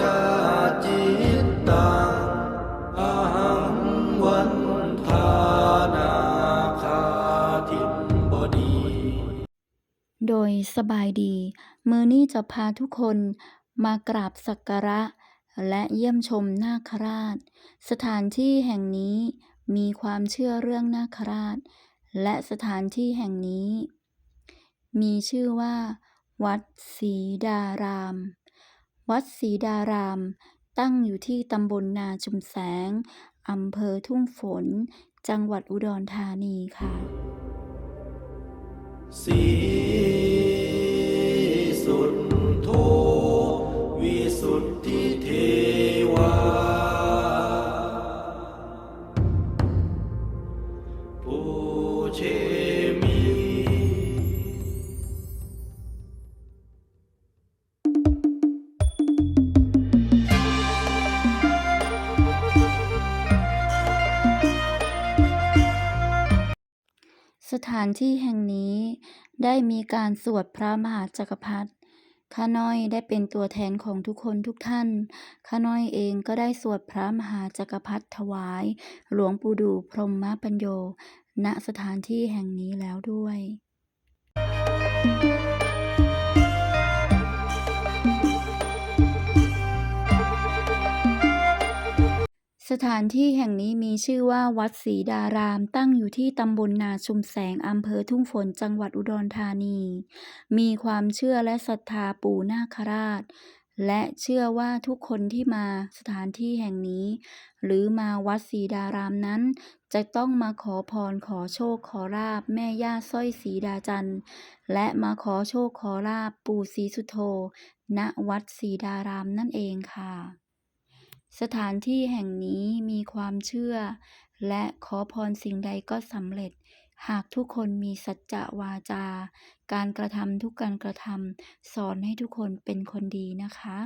จาจิตตังอหังวันทานาคาทิมบดี โดยสบายดี มือนี้จะพาทุกคนมากราบสักการะ และเยี่ยมชมนาคราช สถานที่แห่งนี้มีความเชื่อเรื่องนาคราช และสถานที่แห่งนี้ มีชื่อว่า วัดศรีดาราม วัดศรีดาราม ตั้งอยู่ที่ตำบลนาชุมแสง อำเภอทุ่งฝน จังหวัดอุดรธานีค่ะานที่แห่งนี้ ได้มีการสวดพระมหาจักรพรรดิข้าน้อยได้เป็นตัวแทนของทุกคนทุกท่าน ข้าน้อยเองก็ได้สวดพระมหาจักรพรรดิถวาย หลวงปู่ดูพรหมปัญโย ณสถานที่แห่งนี้แล้วด้วย สถานที่แห่งนี้มีชื่อว่าวัดศรีดาราม ตั้งอยู่ที่ตำบลนาชุมแสงอำเภอทุ่งฝนจังหวัดอุดรธานี มีความเชื่อและศรัทธาปู่นาคราช และเชื่อว่าทุกคนที่มาสถานที่แห่งนี้ หรือมาวัดศรีดารามนั้น จะต้องมาขอพรขอโชคขอลาบแม่ย่าสร้อยศรีดาจันทร์และมาขอโชคขอลาบปู่ศรีสุโธณวัดศรีดารามนั่นเองค่ะ สถานที่แห่งนี้มีความเชื่อ และขอพรสิ่งใดก็สำเร็จ หากทุกคนมีสัจจะวาจา การกระทำทุกการกระทำสอนให้ทุกคนเป็นคนดีนะคะ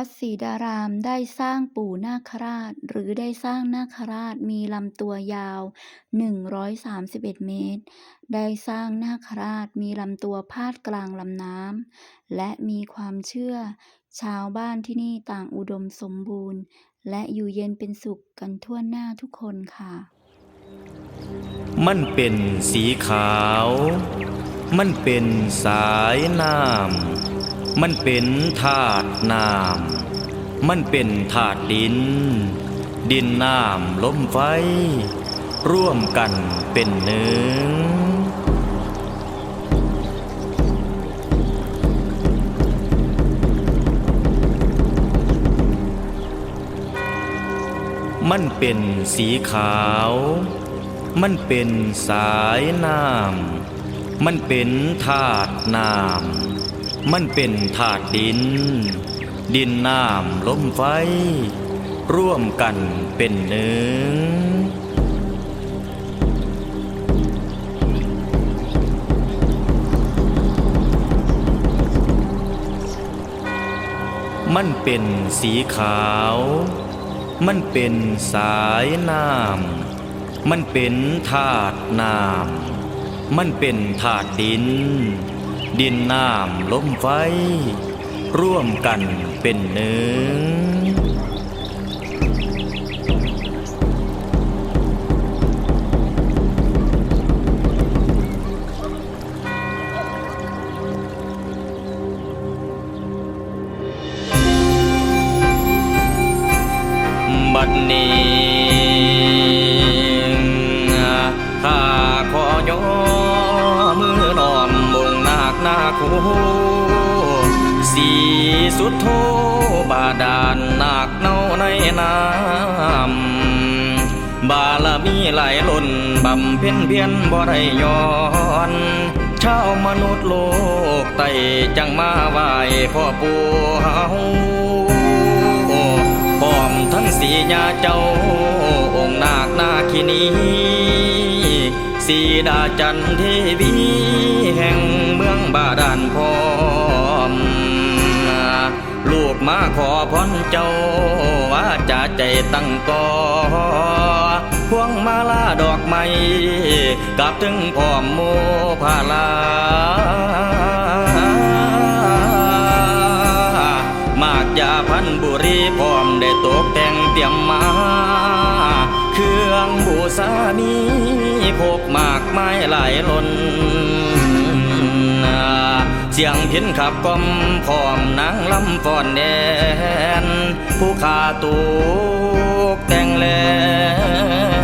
วัดศรีดารามได้สร้างปู่นาคราช หรือได้สร้างนาคราชมีลำตัวยาว 131 เมตร ได้สร้างนาคราชมีลำตัวพาดกลางลำน้ำและมีความเชื่อ ชาวบ้านที่นี่ต่างอุดมสมบูรณ์ และอยู่เย็นเป็นสุขกันทั่วหน้าทุกคนค่ะ มันเป็นสีขาว มันเป็นสายน้ำ มันเป็นธาตุน้ำมันเป็นธาตุดิน ดินน้ำลมไฟ ร่วมกันเป็นหนึ่งมันเป็นสีขาว มันเป็นสายน้ำมันเป็นธาตุน้ำ มันเป็นธาตุดิน ดินน้ำลมไฟ ร่วมกันเป็นหนึ่ง มันเป็นสีขาว มันเป็นสายน้ำมันเป็นธาตุน้ำมันเป็นธาตุดิน ดินน้ำลมไฟ ร่วมกันเป็นหนึ่ง หลายล้นบำเพ็ญเพียรบ่ได้ย้อนชาวมนุษย์โลกไต่จังมาไหวพ่อปู่เฮาพร้อมทั้งสีญาเจ้า องค์นาคนาคินีสีดาจันเทวีแห่งเมืองบาดาลพร้อมลูกมาขอพรเจ้าว่าจะใจตั้งก่อ พวงมาลาดอกไม้กับถึงพร้อมโมพาลา มากยาพันบุรีพร้อมได้ตกแต่งเตรียมมา เครื่องบูชามีพกมากไม้หลายล้นเสียงพินขับกลมพร้อมนางลำฟ้อนแดน ผู้ขาตูกแต่งแล้ว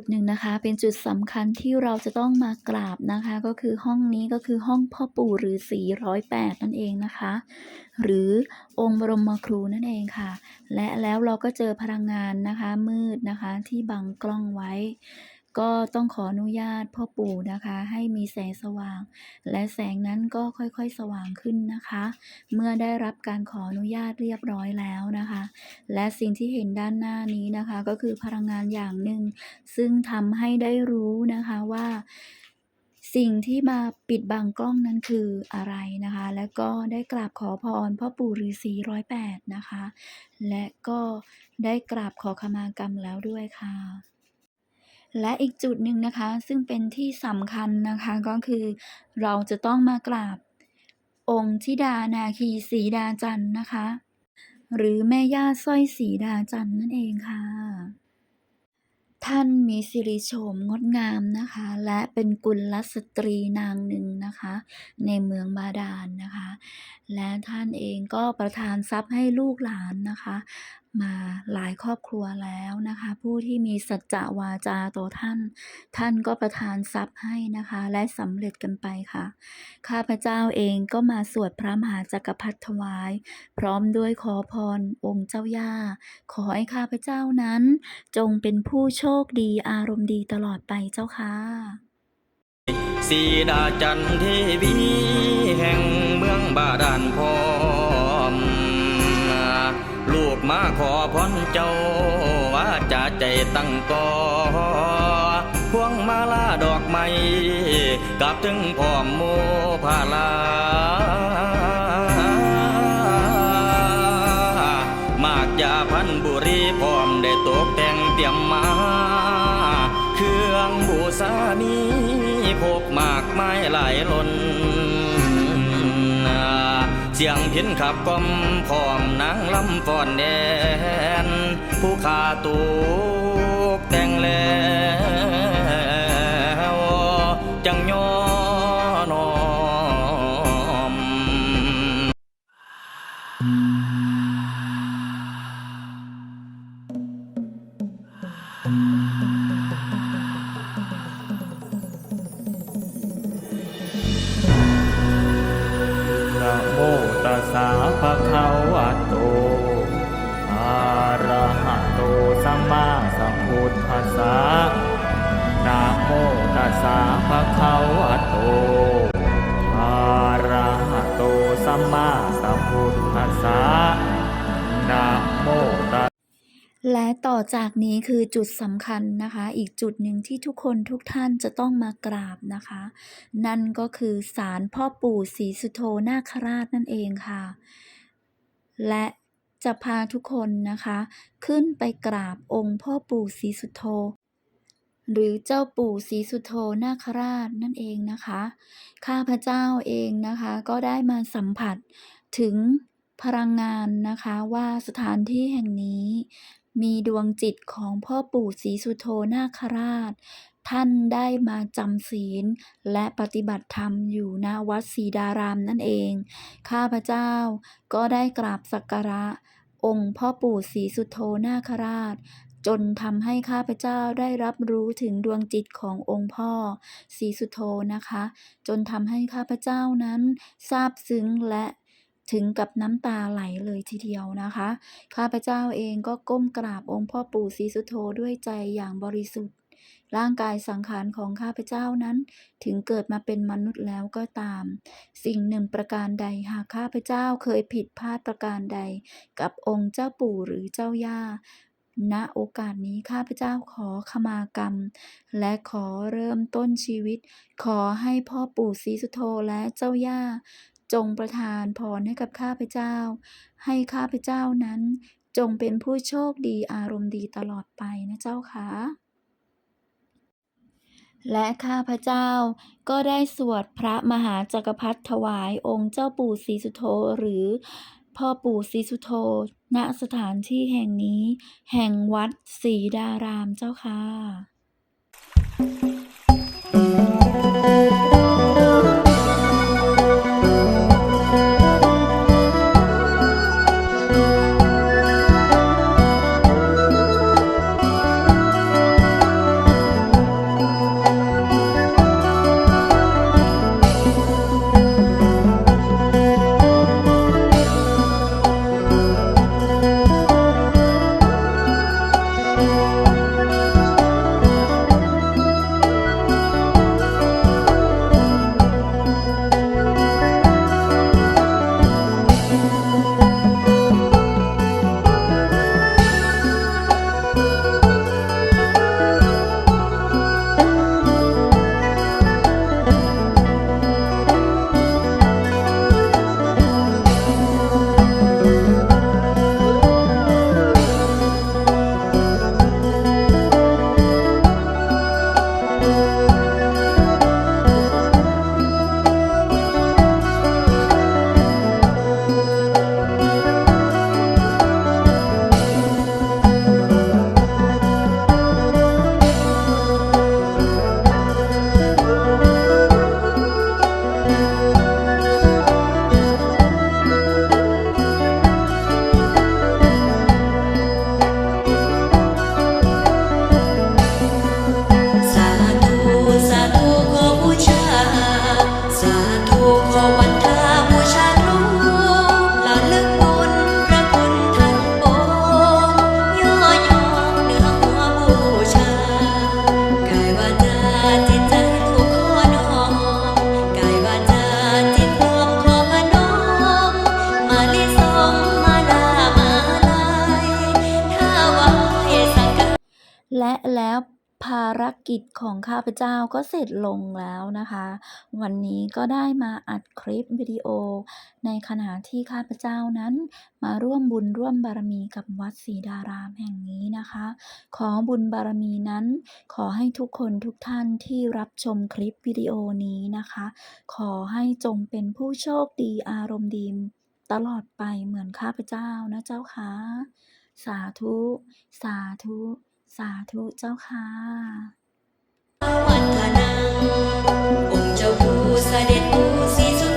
ดหนึ่งนะคะ เป็นจุดสำคัญที่เราจะต้องมากราบนะคะ ก็คือห้องนี้ก็คือห้องพ่อปู่ฤาษีร้อยแปดนั่นเองนะคะ หรือองค์บรมครูนั่นเองค่ะ และแล้วเราก็เจอพลังงานนะคะมืดนะคะที่บังกล้องไว้ ก็ต้องขออนุญาตพ่อปู่นะคะ ให้มีแสงสว่าง และแสงนั้นก็ค่อยๆสว่างขึ้นนะคะ เมื่อได้รับการขออนุญาตเรียบร้อยแล้วนะคะ และสิ่งที่เห็นด้านหน้านี้นะคะ ก็คือพลังงานอย่างหนึ่ง ซึ่งทำให้ได้รู้นะคะว่าสิ่งที่มาปิดบังกล้องนั้นคืออะไรนะคะ และก็ได้กราบขอพรพ่อปู่ฤาษีร้อยแปดนะคะ และก็ได้กราบขอขมากรรมแล้วด้วยค่ะ และอีกจุดหนึ่งนะคะ ซึ่งเป็นที่สำคัญนะคะก็คือเราจะต้องมากราบ องค์ธิดานาคีสีดาจันนะคะ หรือแม่ย่าสร้อยสีดาจันนั่นเองค่ะ ท่านมีสิริโฉมงดงามนะคะ และเป็นกุลสตรีนางหนึ่งนะคะ ในเมืองบาดาลนนะคะ และท่านเองก็ประทานทรัพย์ให้ลูกหลานนะคะ มาหลายครอบครัวแล้วนะคะ ผู้ที่มีสัจจะวาจาต่อท่าน ท่านก็ประทานทรัพย์ให้นะคะ และสำเร็จกันไปค่ะ ข้าพเจ้าเองก็มาสวดพระมหาจักรพรรดิถวาย พร้อมด้วยขอพรองค์เจ้าย่า ขอให้ข้าพเจ้านั้น จงเป็นผู้โชคดีอารมณ์ดีตลอดไปเจ้าค่ะสีดาจันเทวีแห่งเมืองบาดาลพอ มาขอพรเจ้าว่าจะใจตั้งต่อพวงมาลาดอกไม้กับถึงพร้อโมพาลา มากยาพันบุรีพร้อมได้ตกแต่งเตรียมมา เครื่องบูชามีพกมากไม้หลายล้น สียงพินขับกลมพร้อมนางลำฟอนแดน ผู้ขาตูกแต่งแล มตัสสะภะคะวะโตอะระหะโตสัมมาสัมพุทธัสสะนะโมตัสและต่อจากนี้คือจุดสำคัญนะคะ อีกจุดหนึ่งที่ทุกคนทุกท่านจะต้องมากราบนะคะ นั่นก็คือศาลพ่อปู่ศรีสุโธนาคราชนั่นเองค่ะ และจะพาทุกคนนะคะ ขึ้นไปกราบองค์พ่อปู่ศรีสุโธ หรือเจ้าปู่ศรีสุโธนาคราชนั่นเองนะคะ ข้าพเจ้าเองนะคะก็ได้มาสัมผัสถึงพลังงานนะคะว่าสถานที่แห่งนี้ มีดวงจิตของพ่อปู่ศรีสุโธนาคราช ท่านได้มาจำศีล และปฏิบัติธรรมอยู่ณวัดศรีดารามนั่นเอง ข้าพเจ้าก็ได้กราบสักการะองค์พ่อปู่ศรีสุโธนาคราช จนทำให้ข้าพเจ้าได้รับรู้ถึงดวงจิตขององค์พ่อศรีสุโธนะคะ จนทำให้ข้าพเจ้านั้นซาบซึ้งและถึงกับน้ำตาไหลเลยทีเดียวนะคะ ข้าพเจ้าเองก็ก้มกราบองค์พ่อปู่ศรีสุโธด้วยใจอย่างบริสุทธิ์ ร่างกายสังขารของข้าพเจ้านั้น ถึงเกิดมาเป็นมนุษย์แล้วก็ตาม สิ่งหนึ่งประการใดหากข้าพเจ้าเคยผิดพลาดประการใด กับองค์เจ้าปู่หรือเจ้าย่า ณโอกาสนี้ข้าพเจ้าขอขมากรรม และขอเริ่มต้นชีวิต ขอให้พ่อปู่ศรีสุโธและเจ้าย่า จงประทานพรให้กับข้าพเจ้า ให้ข้าพเจ้านั้นจงเป็นผู้โชคดีอารมณ์ดีตลอดไปนะเจ้าค่ะและข้าพเจ้าก็ได้สวดพระมหาจักรพรรดิถวายองค์เจ้าปู่ศรีสุโธหรือ พ่อปู่ศรีสุโธ ณ สถานที่แห่งนี้ แห่งวัดศรีดารามเจ้าค่ะารกิจของข้าพเจ้าก็เสร็จลงแล้วนะคะ วันนี้ก็ได้มาอัดคลิปวิดีโอ ในขณะที่ข้าพเจ้านั้น มาร่วมบุญร่วมบารมีกับวัดศรีดารามแห่งนี้นะคะ ขอบุญบารมีนั้น ขอให้ทุกคนทุกท่านที่รับชมคลิปวิดีโอนี้นะคะ ขอให้จงเป็นผู้โชคดีอารมณ์ดีตลอดไปเหมือนข้าพเจ้านะเจ้าค่ะสาธุ สาธุ สาธุเจ้าค่ะวัฒนังองค์เจ้าผู้เสด็จผู้ศรีสุ